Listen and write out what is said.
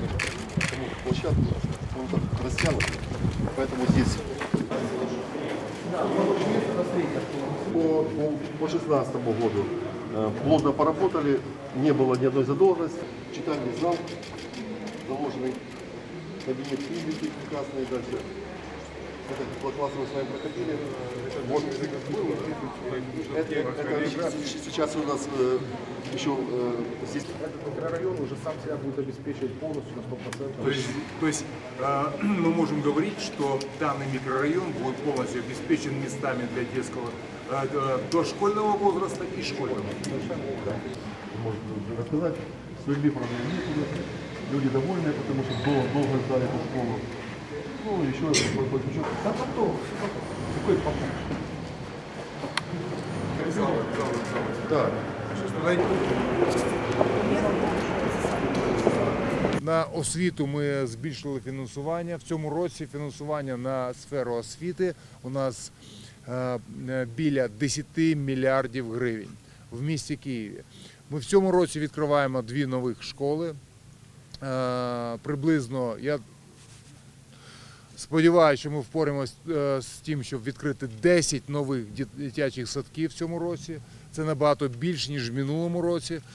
ну, площадку, он так растянут, поэтому здесь по, по, по 16 году э, плотно поработали, не было ни одной задолженности, читальный зал, заложенный кабинет физики прекрасный дальше. Это класс мы с вами проходили. Вот. Это, это сейчас у нас э, еще э, здесь Микрорайон уже сам себя будет обеспечивать полностью на 100%. То есть, то есть э, мы можем говорить, что данный микрорайон будет полностью обеспечен местами для детского э, э, дошкольного возраста и школьного. может рассказать. С людьми проблем нет. Люди довольны, потому что долго, долго ждали эту школу. Ну, еще какой. Да потом, какой потом? Так. На освіту ми збільшили фінансування. В цьому році фінансування на сферу освіти у нас е, біля 10 мільярдів гривень в місті Києві. Ми в цьому році відкриваємо дві нових школи. Е, Приблизно я сподіваюся, що ми впораємось е, з тим, щоб відкрити 10 нових дит- дитячих садків в цьому році. Це набагато більше ніж в минулому році.